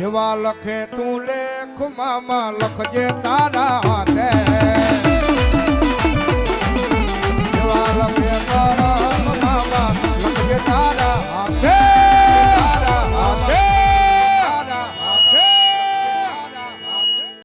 જેવા લખે તું લેખ મામા લખજે તારા